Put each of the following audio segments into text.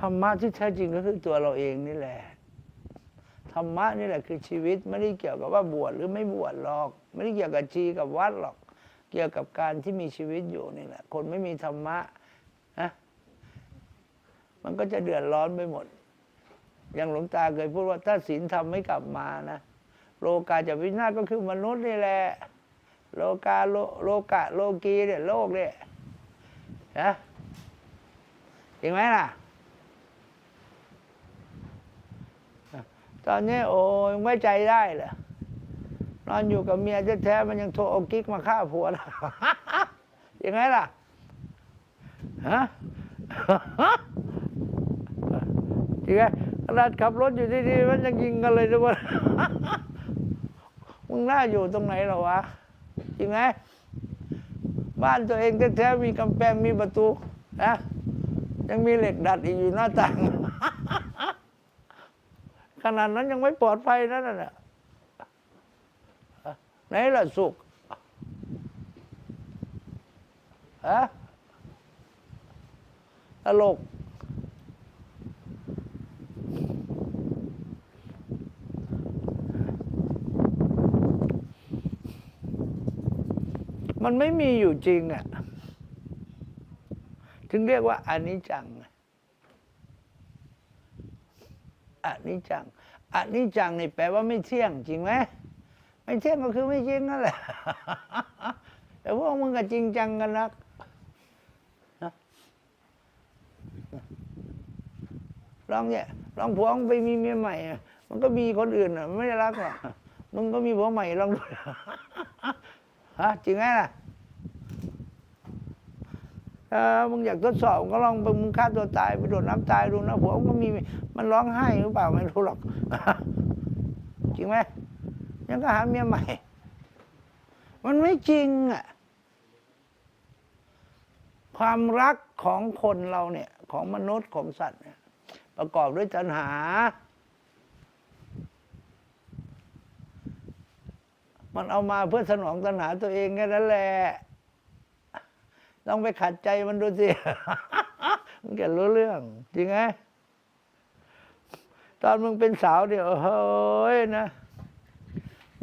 ธรรมะที่แท้จริงก็คือตัวเราเองนี่แหละธรรมะนี่แหละคือชีวิตไม่ได้เกี่ยวกับว่าบวชหรือไม่บวชหรอก ไม่ได้เกี่ยวกับชีกับวัดหรอก เกี่ยวกับการที่มีชีวิตอยู่นี่แหละ คนไม่มีธรรมะนะมันก็จะเดือดร้อนไปหมด อย่างหลวงตาเคยพูดว่าถ้าศีลธรรมไม่กลับมานะโลกาจะวินาศก็คือมนุษย์นี่แหละ โลกาโลโลกะโลกีเนี่ยโลกเนี่ยนะจริงไหมล่ะ ตอนนี้โอ้ยไว้ใจได้เหรอนอนอยู่กับเมียแท้ๆมันยังโทรเอากิ๊กมาฆ่าผัวนะยังไงล่ะฮะจริงไหมขนาดขับรถอยู่ดีๆมันยังยิงกันเลยทุกคนมึงน่าอยู่ตรงไหนเหรอวะจริงไหมบ้านตัวเองแท้ๆมีกำแพงมีประตูนะยังมีเหล็กดัดอีกอยู่หน้าต่าง ขนาดนั้นยังไม่ปลอดภัยนั่นน่ะไหนล่ะสุขฮะตลกมันไม่มีอยู่จริงอะ ถึงเรียกว่าอนิจจัง อนิจจังอนิจจังนี่แปลว่าไม่เที่ยงจริงไหมไม่เที่ยงก็คือไม่จริงนั่นแหละ แต่พวกมึงก็จริงจังกันนักนะลองเนี่ยลองผัวงไปมีเมียใหม่ มันก็มีคนอื่นอะไม่ได้รักหรอกมึงก็มีผัวใหม่ลองดูฮะจริงไหมล่ะ เออมึงอยากทดสอบก็ลองไปมึงฆ่าตัวตายไปโดดน้ำตายดูนะผัวมึงก็มีมันร้องไห้หรือเปล่าไม่รู้หรอก จริงไหมยังก็หาเมียใหม่ มันไม่จริงอะความรักของคนเราเนี่ย ของมนุษย์ของสัตว์เนี่ย ประกอบด้วยตัณหา มันเอามาเพื่อสนองตัณหาตัวเองแค่นั้นแหละ ต้องไปขัดใจมันดูสิ มันแกรู้เรื่อง จริงไหมตอนมึงเป็นสาวเดี๋ยวเฮ้ยนะ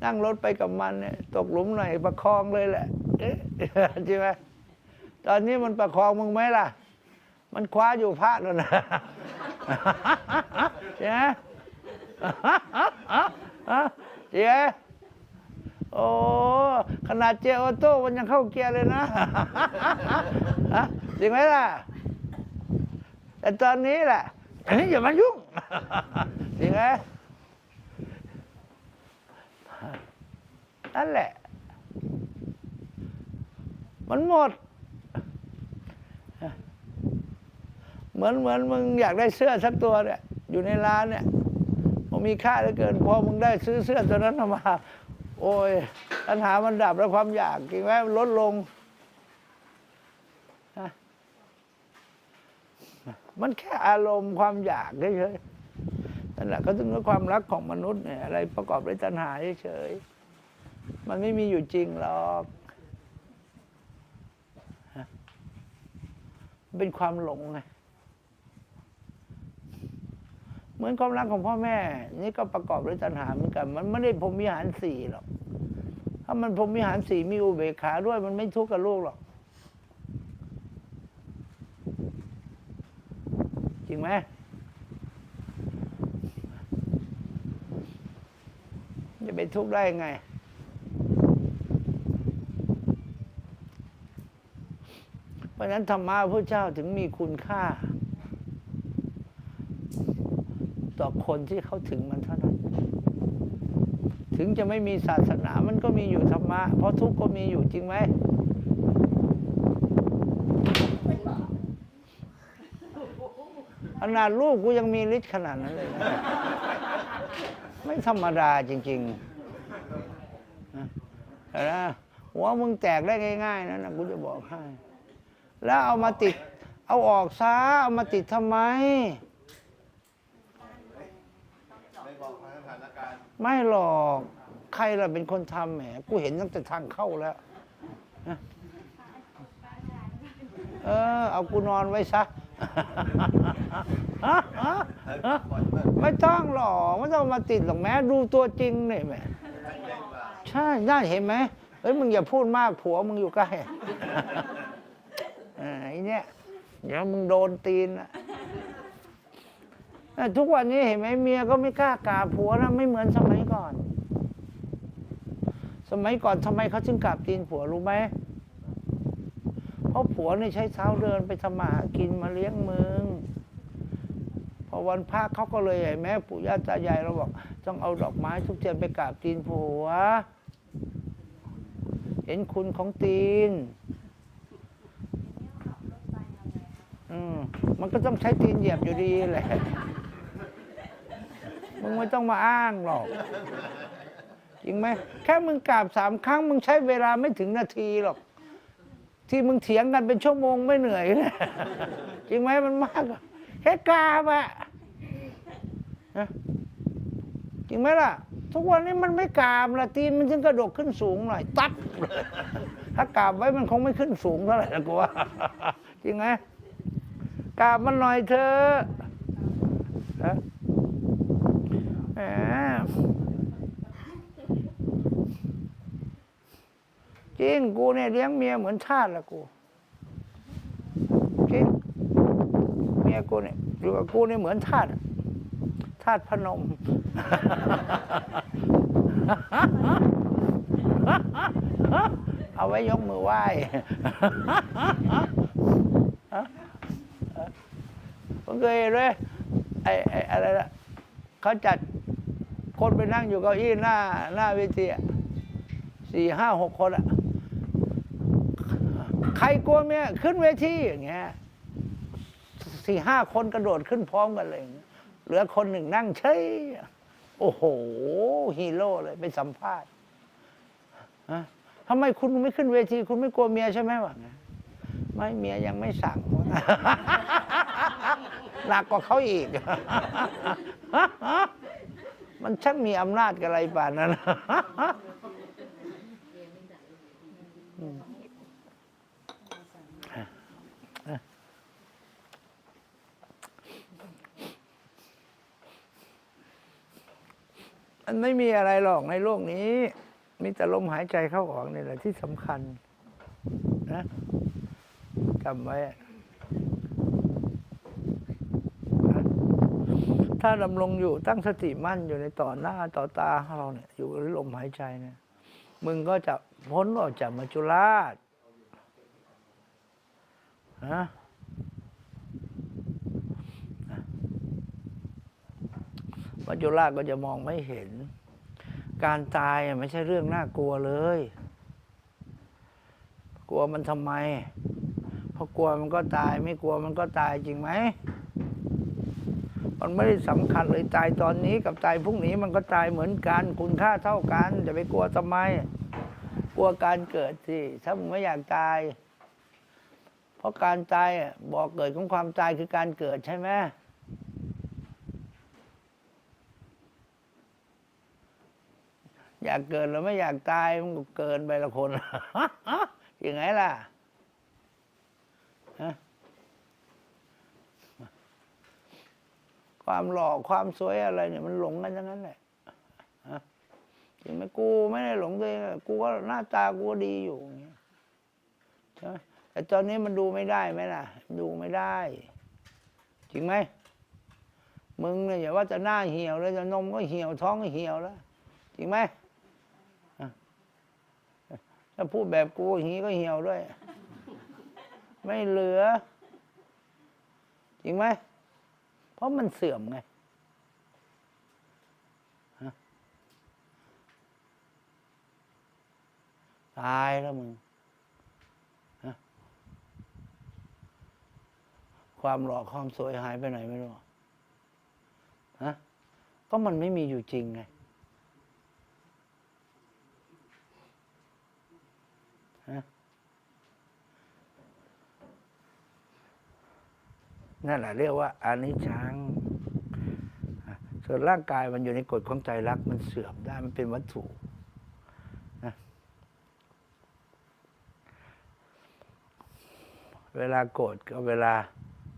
นั่งรถไปกับมันเนี่ยตกหลุมหน่อยประคองเลยแหละเอ๊ะจริงไหมตอนนี้มันประคองมึงไหมล่ะ มันคว้าอยู่พลาดแล้วนะใช่ไหมจริงไหม โอ้ขนาดเจออโต้มันยังเข้าเกียร์เลยนะฮะจริงไหมล่ะ แต่ตอนนี้แหละเฮ้ยอย่ามายุ่งจริงไหมนั่นแหละ มันหมด เหมือนเหมือนมึงอยากได้เสื้อสักตัวเนี่ย อยู่ในร้านเนี่ยมันมีค่าเหลือเกิน พอมึงได้ซื้อเสื้อตัวนั้นมา โอ้ยปัญหามันดับแล้วความอยากจริงไหมมันลดลงนะมันแค่อารมณ์ความอยากเฉยๆนั่นแหละก็ถึงว่าความรักของมนุษย์เนี่ยอะไรประกอบด้วยตัณหาเฉยๆมันไม่มีอยู่จริงหรอกเป็นความหลงไง เหมือนความรักของพ่อแม่ นี่ก็ประกอบด้วยตัณหาเหมือนกัน มันไม่ได้พรมวิหารสี่หรอก ถ้ามันพรมวิหารสี่มีอุเบกขาด้วยมันไม่ทุกข์กับลูกหรอก จริงไหมจะไปทุกข์ได้ไงเพราะฉะนั้นธรรมะพระเจ้าถึงมีคุณค่า ต่อคนที่เขาถึงมันเท่านั้น ถึงจะไม่มีศาสนามันก็มีอยู่ธรรมะ เพราะทุกข์ก็มีอยู่จริงไหมขนาดลูกกูยังมีฤทธิ์ขนาดนั้นเลยนะไม่ธรรมดาจริงๆนะแต่นะหัวมึงแตกได้ง่ายๆนะนะกูจะบอกให้ แล้วเอามาติด เอาออกซะเอามาติดทำไมไม่บอกสถานการณ์ ไม่หรอกใครล่ะเป็นคนทำแหมกูเห็นตั้งแต่ทางเข้าแล้วนะเออ เอากูนอนไว้ซะฮะฮะฮะไม่ต้องหรอกไม่ต้องมาติดหรอกแม้ดูตัวจริงหนี่แหม่ใช่ได้เห็นไหมเฮ้ยมึงอย่าพูดมากผัวมึงอยู่ใกล้ อ่าไอ้เนี่ยเดี๋ยวมึงโดนตีนนะ ทุกวันนี้เห็นไหมเมียก็ไม่กล้ากราบผัวนะไม่เหมือนสมัยก่อน สมัยก่อนทำไมเขาจึงกราบตีนผัวรู้ไหมเพราะผัวนี่ใช้เท้าเดินไปทำมาหากินมาเลี้ยงมึงพอวันพระเขาก็เลยแม่ปู่ย่าตายายเราบอกต้องเอาดอกไม้ทุกเทียนไปกราบตีนผัว เห็นคุณของตีนอืมมันก็ต้องใช้ตีนเหยียบอยู่ดีแหละ มึงไม่ต้องมาอ้างหรอกจริงไหมแค่มึงกราบสามครั้ง มึงใช้เวลาไม่ถึงนาทีหรอก ที่มึงเถียงกันเป็นชั่วโมงไม่เหนื่อยนะจริงไหมมันมากแค่กราบอะนะจริงไหมล่ะ ทุกวันนี้มันไม่กราบละตีนมันจึงกระโดดขึ้นสูงหน่อยตัดเลยถ้ากราบไว้มันคงไม่ขึ้นสูงเท่าไหร่นะกูว่าจริงไหมกราบมันหน่อยเถอะแหม จริงกูเนี่ยเลี้ยงเมียเหมือนทาสละกูจริงเมียกูเนี่ยอยู่กับกูเนี่ยเหมือนทาสอะทาสพนมเอาไว้ยกมือไหว้ผมเคยเห็นเลยไอ้ไอ้อะไรละเขาจัดคนไปนั่งอยู่เก้าอี้หน้า หน้าเวทีสี่ห้าหกคนอะ ใครกลัวเมียขึ้นเวทีอย่างเงี้ยสี่ห้าคนกระโดดขึ้นพร้อมกันเลยอย่างเงี้ยเหลือคนหนึ่งนั่งเฉยโอ้โห ฮีโร่เลยไปสัมภาษณ์ฮะทำไมคุณไม่ขึ้นเวที คุณไม่กลัวเมียใช่ไหมวะไงไม่เมียยังไม่สั่งหนักกว่าเขาอีก มันช่างมีอำนาจกับอะไรป่านนั้น มันไม่มีอะไรหรอกในโลกนี้ มีแต่ลมหายใจเข้าออกนี่แหละที่สำคัญนะจำไว้ถ้าดำรงอยู่ตั้งสติมั่นอยู่ในต่อหน้าต่อตาของเราเนี่ยอยู่กับลมหายใจเนี่ยมึงก็จะพ้นออกจากมัจจุราชนะ มัจจุราชก็จะมองไม่เห็น การตายไม่ใช่เรื่องน่ากลัวเลย กลัวมันทำไมเพราะกลัวมันก็ตาย ไม่กลัวมันก็ตายจริงไหมมันไม่ได้สำคัญเลยตายตอนนี้กับตายพรุ่งนี้มันก็ตายเหมือนกัน คุณค่าเท่ากันจะไปกลัวทำไม กลัวการเกิดสิถ้ามึงไม่อยากตาย เพราะการตายบอกเกิดของความตายคือการเกิดใช่ไหม อยากเกิดแล้วไม่อยากตายมันก็เกินไปละคนยังไงล่ะฮะความหล่อความสวยอะไรเนี่ยมันหลงกันทั้งนั้นแหละจริงไหมกูไม่ได้หลงตัวเองกูก็หน้าตากูก็ดีอยู่อย่างเงี้ยใช่ไหมแต่ตอนนี้มันดูไม่ได้ไหมล่ะ ดูไม่ได้ จริงไหมมึงเนี่ยอย่าว่าจะหน้าเหี่ยวเลยจะนมก็เหี่ยวท้องก็เหี่ยวแล้วจริงไหม ถ้าพูดแบบกูอย่างนี้ก็เหี่ยวด้วย ไม่เหลือ จริงไหม เพราะมันเสื่อมไงตายแล้วมึง ความหล่อความสวยหายไปไหนไม่รู้ ฮะ ก็มันไม่มีอยู่จริงไง นั่นแหละเรียกว่าอานิจจังส่วนร่างกายมันอยู่ในกฎของใจรักมันเสื่อมได้มันเป็นวัตถุนะเวลาโกรธกับเวลา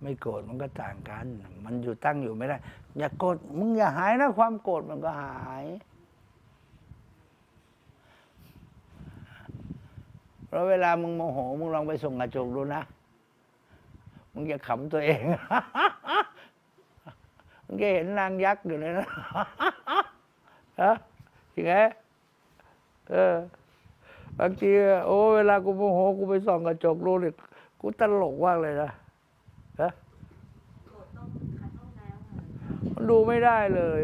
ไม่โกรธมันก็ต่างกัน มันอยู่ตั้งอยู่ไม่ได้ อย่าโกรธมึงอย่าหายนะความโกรธมันก็หาย เพราะเวลามึงโมโหมึงลองไปส่งกระจกดูนะ มึงจะขำตัวเอง มึงจะเห็นนางยักษ์อยู่เลยนะฮะจริงไหมเออบางทีโอ้เวลากูโมโหกูไปส่องกระจกดูเนี่ยกูตลกมากเลยนะฮะมันดูไม่ได้เลย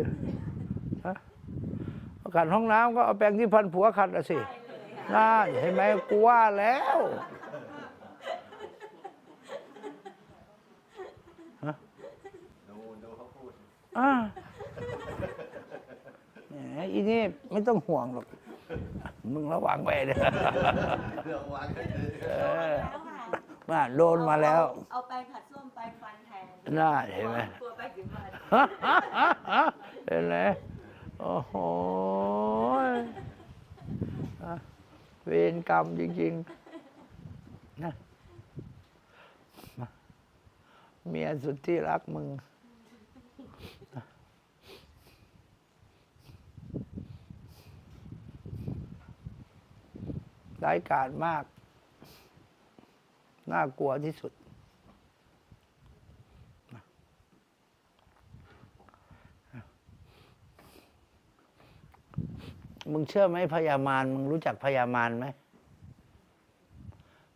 ฮะขัดห้องน้ำก็เอาแปรงที่พันผัวขัดอะสิน่าเห็นไหมกูว่าแล้ว ดูดูเขาพูด อ่าแหมอีนี่ไม่ต้องห่วงหรอก มึงระวังไว้เด้อเรื่องวางกันเลยเออแล้วค่ะมาโดนมาแล้ว เอาแปรงขัดส้วมแปรงฟันแทนน่าเห็นไหม กลัวแปรงสีฟันเห็นไหมโอ้โหอะเวรกรรมจริงๆนะมาเมียสุดที่รักมึง ร้ายกาจมาก น่ากลัวที่สุด มึงเชื่อไหมพญามารมึงรู้จักพญามารไหม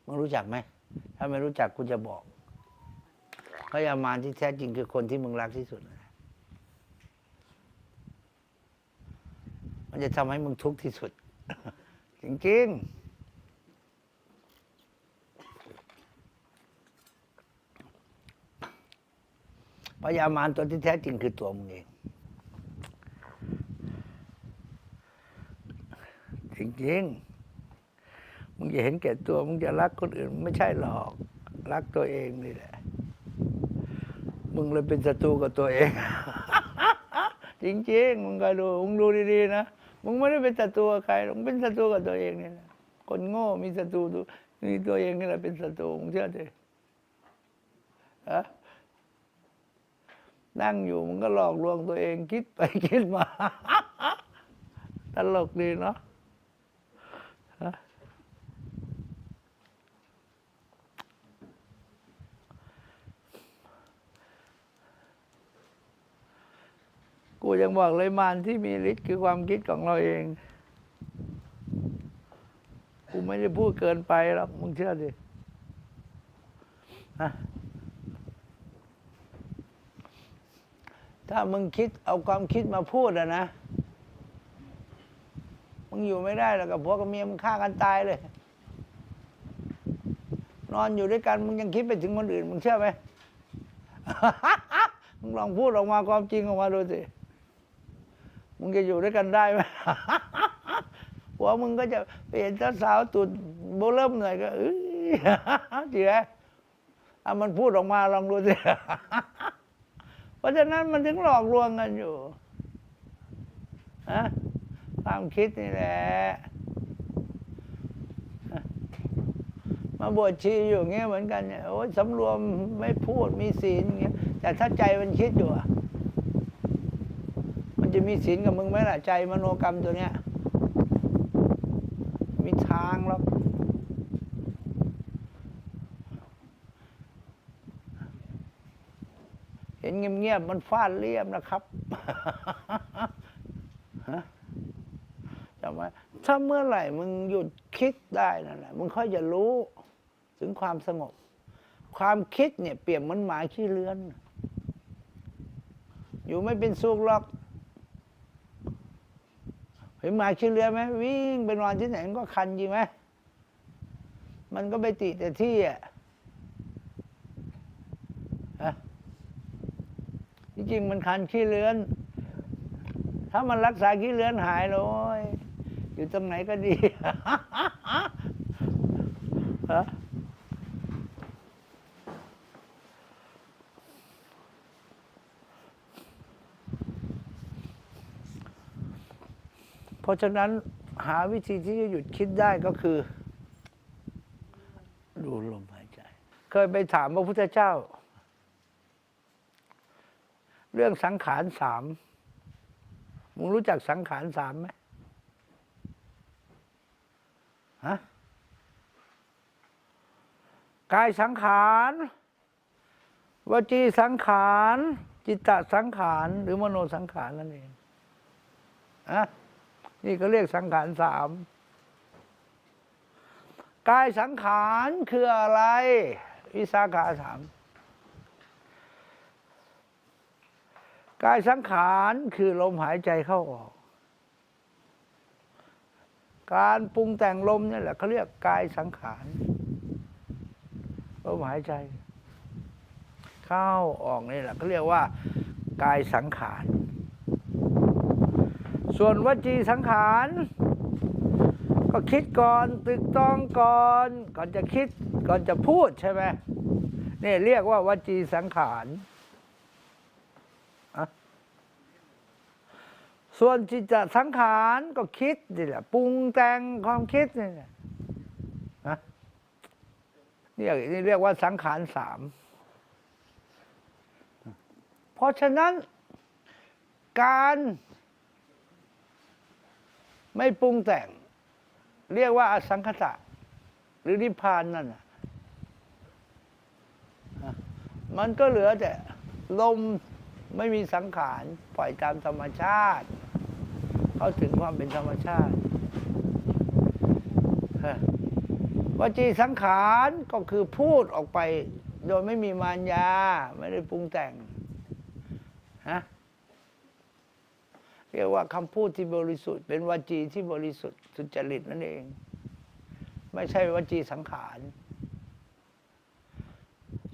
มึงรู้จักไหม ถ้าไม่รู้จักกูจะบอกพญามารที่แท้จริงคือคนที่มึงรักที่สุด มันจะทำให้มึงทุกข์ที่สุด จริงๆ พญามารตัวที่แท้จริงคือตัวมึงเอง จริงๆ มึงจะเห็นแก่ตัว มึงจะรักคนอื่น ไม่ใช่หรอก รักตัวเองนี่แหละ มึงเลยเป็นศัตรูกับตัวเอง จริงๆ มึงก็ดู มึงดูดีๆนะ มึงไม่ได้เป็นศัตรูกับใครหรอกมึงเป็นศัตรูกับตัวเองนี่แหละ คนโง่มีศัตรูดูมีตัวเองนี่แหละเป็นศัตรูมึงเชื่อดิฮะ นั่งอยู่มึงก็หลอกลวงตัวเองคิดไปคิดมาตลกดีเนาะกูยังบอกเลยมารที่มีฤทธิ์คือความคิดของเราเอง กูไม่ได้พูดเกินไปหรอกมึงเชื่อดิฮะ ถ้ามึงคิดเอาความคิดมาพูดอะนะ มึงอยู่ไม่ได้หรอกกับผัวกับเมียมึงฆ่ากันตายเลย นอนอยู่ด้วยกันมึงยังคิดไปถึงคนอื่น มึงเชื่อไหม มึงลองพูดออกมาความจริงออกมาดูสิ มึงจะอยู่ด้วยกันได้ไหมหัวมึงก็จะเปลี่ยนเ้าสาวตุดโบเริ่มหน่อยก็เอ้ยเจี๋ยเอามันพูดออกมาลองดูสิ เพราะฉะนั้นมันถึงหลอกลวงกันอยู่ฮะความคิดนี่แหละ มาบวชชีอยู่เงี้ยเหมือนกันเนี่ยโอ้ยสำรวมไม่พูดมีศีลเงี้ยแต่ถ้าใจมันคิดอยู่อะมันจะมีศีลกับมึงไหมล่ะใจมโนกรรมตัวเนี้ย มีทางหรอกเห็นเงียบๆมันฟาดเรียบนะครับจำไว้ถ้าเมื่อไหร่มึงหยุดคิดได้นั่นแหละมึงค่อยจะรู้ถึงความสงบ ความคิดเนี่ยเปรียบเหมือนหมาขี้เลื้อน อยู่ไม่เป็นสุขหรอกเห็นหมาขี้เลื้อนไหมวิ่งไปนอนที่ไหนมันก็คันจริงไหมมันก็ไปติดแต่ที่อะฮะ จริงมันคันขี้เลื้อน ถ้ามันรักษาขี้เลื้อนหายเลยอยู่ตรงไหนก็ดีเพราะฉะนั้นหาวิธีที่จะหยุดคิดได้ก็คือ ดูลมหายใจ เคยไปถามพระพุทธเจ้า เรื่องสังขารสามมึงรู้จักสังขารสามไหมฮะกายสังขารวจีสังขาร จิตตสังขาร หรือมโนสังขารนั่นเองอะนี่ก็เรียกสังขารสามกายสังขารคืออะไร วิสาขาถาม กายสังขารคือลมหายใจเข้าออก การปรุงแต่งลมนี่แหละเขาเรียกกายสังขารลมหายใจ เข้าออกนี่แหละเขาเรียกว่ากายสังขาร ส่วนวจีสังขาร ก็คิดก่อนตึกต้องก่อน ก่อนจะคิดก่อนจะพูดใช่ไหมนี่เรียกว่าวจีสังขาร ส่วนจิตตสังขารก็คิดนี่แหละปรุงแต่งความคิดนี่แหละนะนี่เรียกนี่เรียกว่าสังขารสามเพราะฉะนั้น การไม่ปรุงแต่ง เรียกว่าอสังขตะ หรือนิพพานนั่นน่ะนะมันก็เหลือแต่ลมไม่มีสังขาร ปล่อยตามธรรมชาติ เข้าถึงความเป็นธรรมชาติวจีสังขารก็คือพูดออกไป โดยไม่มีมารยา ไม่ได้ปรุงแต่งฮะเรียกว่าคำพูดที่บริสุทธิ์ เป็นวจีที่บริสุทธิ์สุจริตนั่นเอง ไม่ใช่วจีสังขาร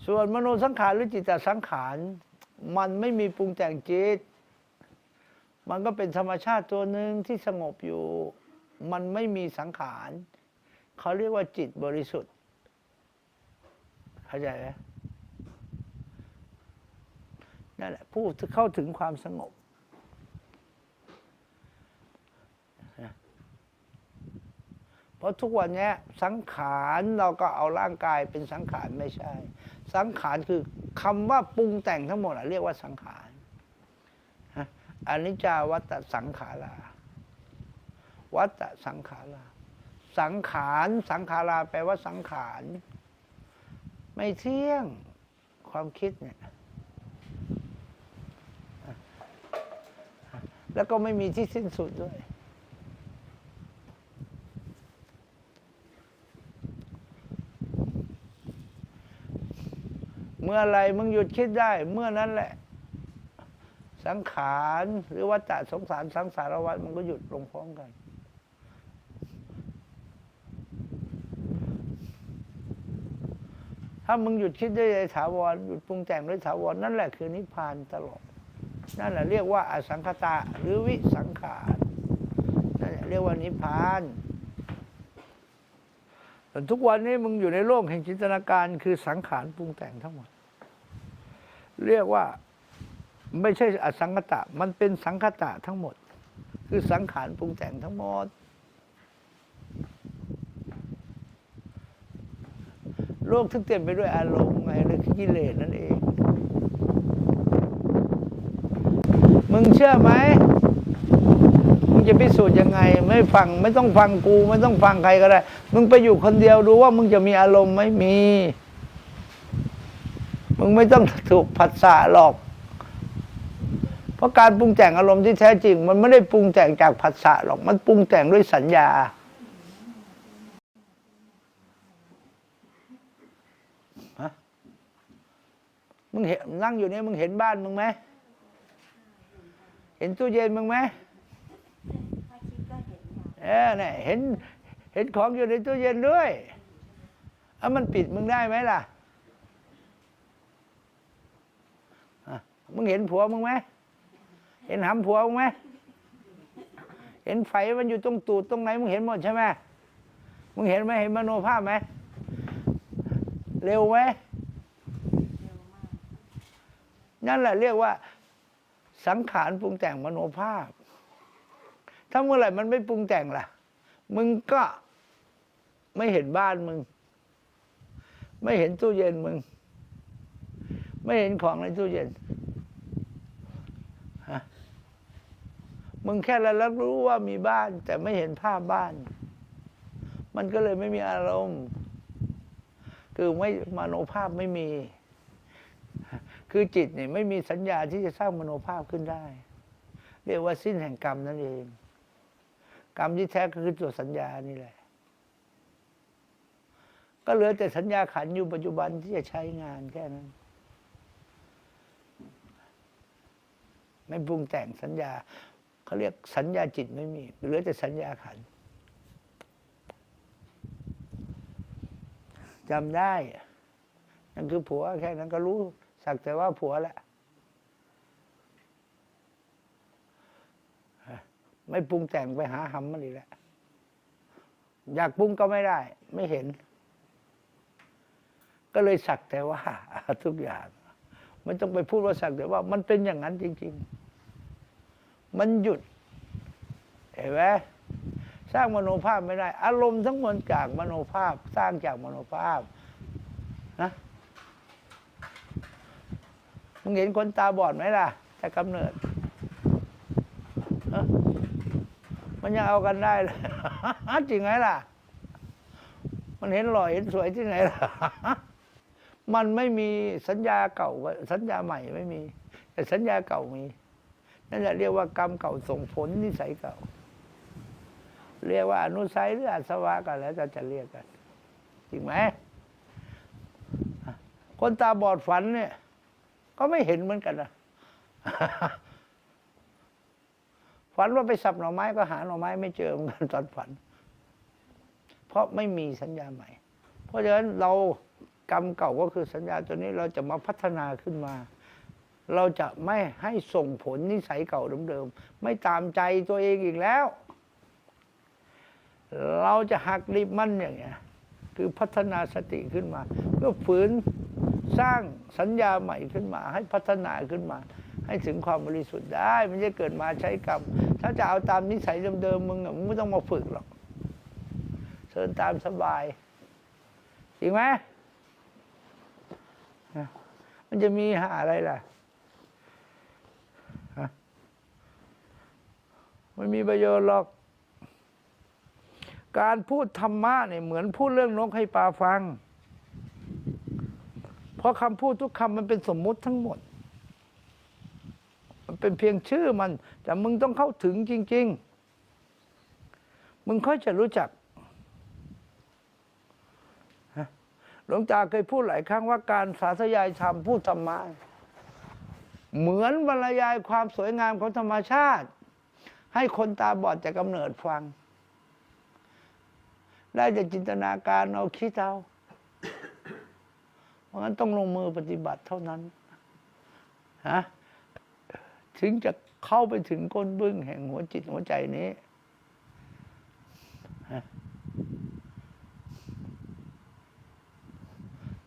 ส่วนมโนสังขารหรือจิตตสังขาร มันไม่มีปรุงแต่งจิต มันก็เป็นธรรมชาติตัวหนึ่งที่สงบอยู่ มันไม่มีสังขารเขาเรียกว่าจิตบริสุทธิ์ เข้าใจไหมนั่นแหละผู้เข้าถึงความสงบ เพราะทุกวันนี้สังขารเราก็เอาร่างกายเป็นสังขารไม่ใช่ สังขารคือคำว่าปรุงแต่งทั้งหมดอะเรียกว่าสังขาร อนิจจาวัตสังขาราวัตสังขาราสังขารสังขาราแปลว่าสังขาร ไม่เที่ยงความคิดเนี่ยแล้วก็ไม่มีที่สิ้นสุดด้วย เมื่อไรมึงหยุดคิดได้ เมื่อนั้นแหละ สังขารหรือวัฏฏะสงสารสังสารวัฏมันก็หยุดลงพร้อมกัน ถ้ามึงหยุดคิดด้วยถาวรหยุดปรุงแต่งด้วยถาวรนั่นแหละคือนิพพานตลอด นั่นแหละเรียกว่าอสังขตะหรือวิสังขารนั่นแหละเรียกว่านิพพานแต่ทุกวันนี้มึงอยู่ในโลกแห่งจินตนาการคือสังขารปรุงแต่งทั้งหมด เรียกว่า ไม่ใช่อสังขตะ มันเป็นสังขตะทั้งหมด คือสังขารปรุงแต่งทั้งหมด โลกทึ่เต็มไปด้วยอารมณ์ไงหรือกิเลสนั่นเอง มึงเชื่อไหมมึงจะพิสูจน์ยังไง ไม่ฟังไม่ต้องฟังกู ไม่ต้องฟังใครก็ได้ มึงไปอยู่คนเดียวดูว่ามึงจะมีอารมณ์ไหม่มี มึงไม่ต้องถูกผัสสะหรอก ราะการปรุงแต่งอารมณ์ที่แท้จริง มันไม่ได้ปรุงแต่งจากผัสสะหรอก มันปรุงแต่งด้วยสัญญาฮะมึงเห็นนั่งอยู่นี่มึงเห็นบ้านมึงไหม เห็นตู้เย็นมึงไหมเนค่ะเออเนี่ยเห็นเห็นของอยู่ในตู้เย็นด้วยเอามันปิดมึงได้ไหมล่ะอะมึงเห็นผัวมึงไหม เห็นหำผัวไหมเห็นไฟมันอยู่ตรงตูดตรงไหนมึงเห็นหมดใช่ไหมมึงเห็นไหมเห็นมโนภาพไหมเร็วไหมนั่นแหละเรียกว่า สังขารปรุงแต่งมโนภาพ ถ้าเมื่อไหร่มันไม่ปรุงแต่งล่ะ มึงก็ไม่เห็นบ้านมึง ไม่เห็นตู้เย็นมึง ไม่เห็นของในตู้เย็น มึงแค่ระลึกรู้ว่ามีบ้าน แต่ไม่เห็นภาพบ้าน มันก็เลยไม่มีอารมณ์ คือไม่มโนภาพไม่มี คือจิตเนี่ยไม่มีสัญญาที่จะสร้างมโนภาพขึ้นได้ เรียกว่าสิ้นแห่งกรรมนั่นเอง กรรมที่แท้ก็คือตัวสัญญานี่แหละ ก็เหลือแต่สัญญาขันอยู่ปัจจุบันที่จะใช้งานแค่นั้นไม่ปรุงแต่งสัญญา เขาเรียกสัญญาจิตไม่มีเหลือแต่สัญญาขันจำได้ นั่นคือผัวแค่นั้นก็รู้ สักแต่ว่าผัวแหละไม่ปรุงแต่งไปหาหำมันอีกแล้วอยากปรุงก็ไม่ได้ ไม่เห็น ก็เลยสักแต่ว่า ทุกอย่างไม่ต้องไปพูดว่าสักแต่ว่า มันเป็นอย่างนั้นจริง ๆ มันหยุด เห็นไหมสร้างมโนภาพไม่ได้ อารมณ์ทั้งมวลจากมโนภาพ สร้างจากมโนภาพนะมึงเห็นคนตาบอดไหมล่ะแต่กำเนิด มันยังเอากันได้เลยจริงไหมล่ะ มันเห็นหล่อเห็นสวยที่ไหนล่ะ มันไม่มีสัญญาเก่า สัญญาใหม่ไม่มี แต่สัญญาเก่ามี นั่นแหละเรียกว่ากรรมเก่าส่งผลนิสัยเก่า เรียกว่าอนุสัยหรืออาสวะกันแล้วจะจะเรียกกันจริงไหมคนตาบอดฝันเนี่ย ก็ไม่เห็นเหมือนกันนะฝันว่าไปสับหน่อไม้ก็หาหน่อไม้ไม่เจอเหมือนกันตอนฝัน เพราะไม่มีสัญญาใหม่ เพราะฉะนั้นเรากรรมเก่าก็คือสัญญาตัวนี้เราจะมาพัฒนาขึ้นมา เราจะไม่ให้ส่งผลนิสัยเก่าเดิมๆไม่ตามใจตัวเองอีกแล้ว เราจะหักริบมันอย่างเงี้ยคือพัฒนาสติขึ้นมา เพื่อฝืนสร้างสัญญาใหม่ขึ้นมา ให้พัฒนาขึ้นมา ให้ถึงความบริสุทธิ์ได้ไม่ใช่เกิดมาใช้กรรม ถ้าจะเอาตามนิสัยเดิมๆมึงอะมึงไม่ต้องมาฝึกหรอกเชิญตามสบายจริงไหมมันจะมีหาอะไรล่ะฮะ ไม่มีประโยชน์หรอก การพูดธรรมะเนี่ยเหมือนพูดเรื่องนกให้ปลาฟัง เพราะคำพูดทุกคำมันเป็นสมมุติทั้งหมด มันเป็นเพียงชื่อมัน แต่มึงต้องเข้าถึงจริง ๆ มึงค่อยจะรู้จักหลวงตาเคยพูดหลายครั้งว่าการสาธยายธรรมพูดธรรมะเหมือนบรรยายความสวยงามของธรรมชาติ ให้คนตาบอดจากำเนิดฟัง ได้แต่จินตนาการเอาคิดเอาเพราะงั้นต้องลงมือปฏิบัติเท่านั้นฮะถึงจะเข้าไปถึงก้นบึ้งแห่งหัวจิตหัวใจนี้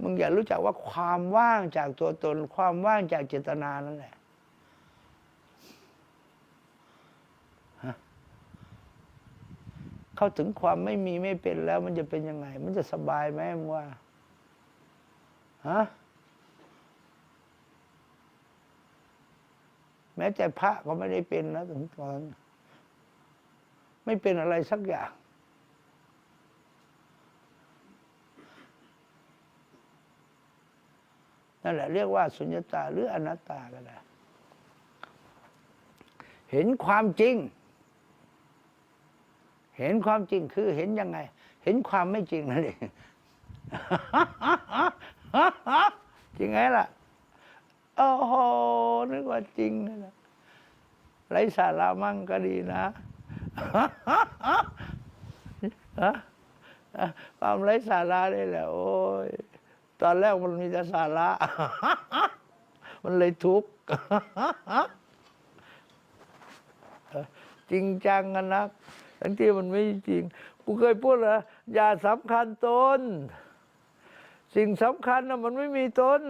มึงอย่ารู้จักว่าความว่างจากตัวตน ความว่างจากเจตนานั่นแหละ เข้าถึงความไม่มีไม่เป็นแล้ว มันจะเป็นยังไง มันจะสบายไหมมึงว่าฮะแม้แต่พระก็ไม่ได้เป็นนะถึงตอนไม่เป็นอะไรสักอย่าง นั่นแหละเรียกว่าสุญญตาหรืออนัตตาก็ได้เห็นความจริง เห็นความจริงคือเห็นยังไง เห็นความไม่จริงนั่นเองจริงไงล่ะโอ้โหนึกว่าจริงนะไรสาระมั่งก็ดีนะความไรสาระนี่แหละ โอ้ยตอนแรกมันมีแต่สาระ มันเลยทุกข์จริงจังกันนะ ทั้งที่มันไม่จริง กูเคยพูดเหรออย่าสำคัญตน สิ่งสำคัญนะมันไม่มีตน